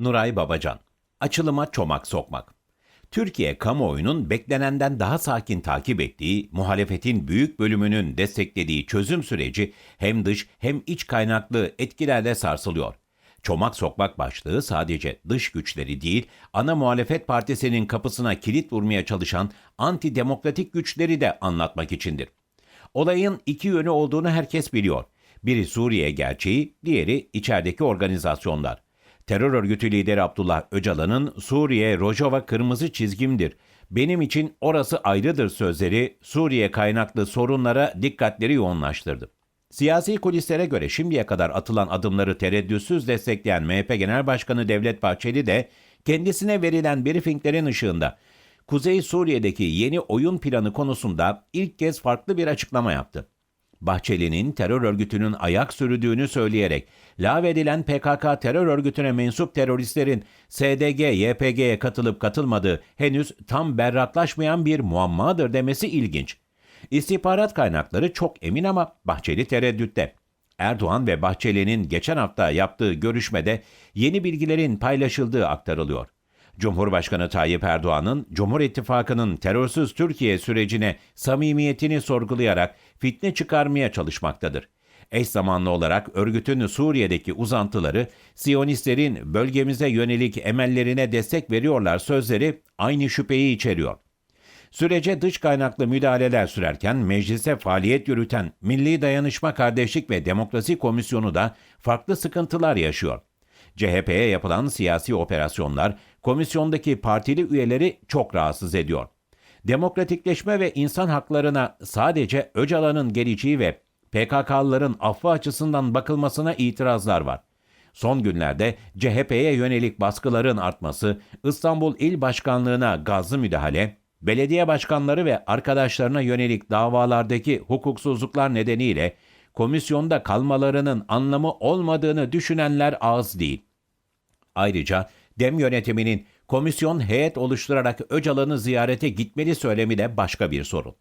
Nuray Babacan Açılıma çomak sokmak Türkiye kamuoyunun beklenenden daha sakin takip ettiği, muhalefetin büyük bölümünün desteklediği çözüm süreci hem dış hem iç kaynaklı etkilerle sarsılıyor. Çomak sokmak başlığı sadece dış güçleri değil, ana muhalefet partisinin kapısına kilit vurmaya çalışan antidemokratik güçleri de anlatmak içindir. Olayın iki yönü olduğunu herkes biliyor. Biri Suriye gerçeği, diğeri içerideki organizasyonlar. Terör örgütü lideri Abdullah Öcalan'ın Suriye Rojava kırmızı çizgimdir. Benim için orası ayrıdır sözleri Suriye kaynaklı sorunlara dikkatleri yoğunlaştırdı. Siyasi kulislere göre şimdiye kadar atılan adımları tereddütsüz destekleyen MHP Genel Başkanı Devlet Bahçeli de kendisine verilen briefinglerin ışığında Kuzey Suriye'deki yeni oyun planı konusunda ilk kez farklı bir açıklama yaptı. Bahçeli'nin terör örgütünün ayak sürdüğünü söyleyerek lağvedilen PKK terör örgütüne mensup teröristlerin SDG, YPG'ye katılıp katılmadığı henüz tam berraklaşmayan bir muammadır demesi ilginç. İstihbarat kaynakları çok emin ama Bahçeli tereddütte. Erdoğan ve Bahçeli'nin geçen hafta yaptığı görüşmede yeni bilgilerin paylaşıldığı aktarılıyor. Cumhurbaşkanı Tayyip Erdoğan'ın Cumhur İttifakı'nın terörsüz Türkiye sürecine samimiyetini sorgulayarak fitne çıkarmaya çalışmaktadır. Eş zamanlı olarak örgütün Suriye'deki uzantıları Siyonistlerin bölgemize yönelik emellerine destek veriyorlar sözleri aynı şüpheyi içeriyor. Sürece dış kaynaklı müdahaleler sürerken meclise faaliyet yürüten Milli Dayanışma Kardeşlik ve Demokrasi Komisyonu da farklı sıkıntılar yaşıyor. CHP'ye yapılan siyasi operasyonlar komisyondaki partili üyeleri çok rahatsız ediyor. Demokratikleşme ve insan haklarına sadece Öcalan'ın geleceği ve PKK'lıların affı açısından bakılmasına itirazlar var. Son günlerde CHP'ye yönelik baskıların artması, İstanbul İl Başkanlığı'na gazlı müdahale, belediye başkanları ve arkadaşlarına yönelik davalardaki hukuksuzluklar nedeniyle komisyonda kalmalarının anlamı olmadığını düşünenler az değil. Ayrıca DEM yönetiminin komisyon heyet oluşturarak Öcalan'ı ziyarete gitmeli söylemi de başka bir sorun.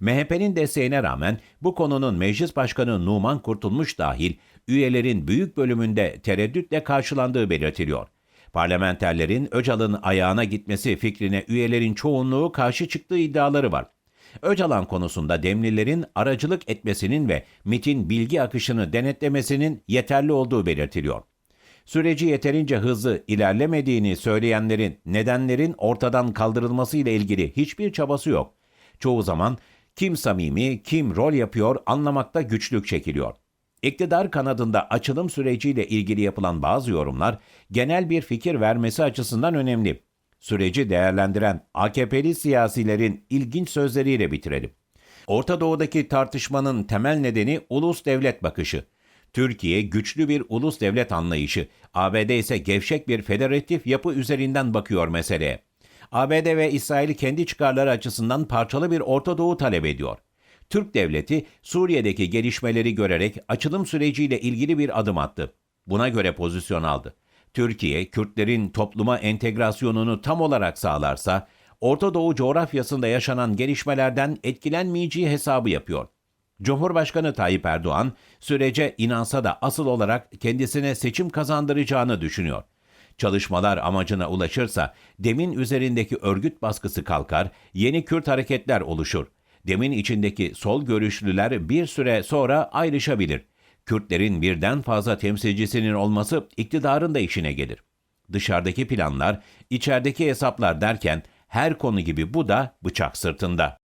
MHP'nin desteğine rağmen bu konunun Meclis Başkanı Numan Kurtulmuş dahil üyelerin büyük bölümünde tereddütle karşılandığı belirtiliyor. Parlamenterlerin Öcalan'ın ayağına gitmesi fikrine üyelerin çoğunluğu karşı çıktığı iddiaları var. Öcalan konusunda Demlilerin aracılık etmesinin ve MIT'in bilgi akışını denetlemesinin yeterli olduğu belirtiliyor. Süreci yeterince hızlı ilerlemediğini söyleyenlerin nedenlerin ortadan kaldırılması ile ilgili hiçbir çabası yok. Çoğu zaman kim samimi, kim rol yapıyor anlamakta güçlük çekiliyor. İktidar kanadında açılım süreciyle ilgili yapılan bazı yorumlar genel bir fikir vermesi açısından önemli. Süreci değerlendiren AKP'li siyasilerin ilginç sözleriyle bitirelim. Orta Doğu'daki tartışmanın temel nedeni ulus devlet bakışı. Türkiye güçlü bir ulus devlet anlayışı, ABD ise gevşek bir federatif yapı üzerinden bakıyor meseleye. ABD ve İsrail kendi çıkarları açısından parçalı bir Orta Doğu talep ediyor. Türk devleti Suriye'deki gelişmeleri görerek açılım süreciyle ilgili bir adım attı. Buna göre pozisyon aldı. Türkiye, Kürtlerin topluma entegrasyonunu tam olarak sağlarsa, Orta Doğu coğrafyasında yaşanan gelişmelerden etkilenmeyeceği hesabı yapıyor. Cumhurbaşkanı Tayyip Erdoğan sürece inansa da asıl olarak kendisine seçim kazandıracağını düşünüyor. Çalışmalar amacına ulaşırsa demin üzerindeki örgüt baskısı kalkar, yeni Kürt hareketler oluşur. Demin içindeki sol görüşlüler bir süre sonra ayrışabilir. Kürtlerin birden fazla temsilcisinin olması iktidarın da işine gelir. Dışarıdaki planlar, içerideki hesaplar derken her konu gibi bu da bıçak sırtında.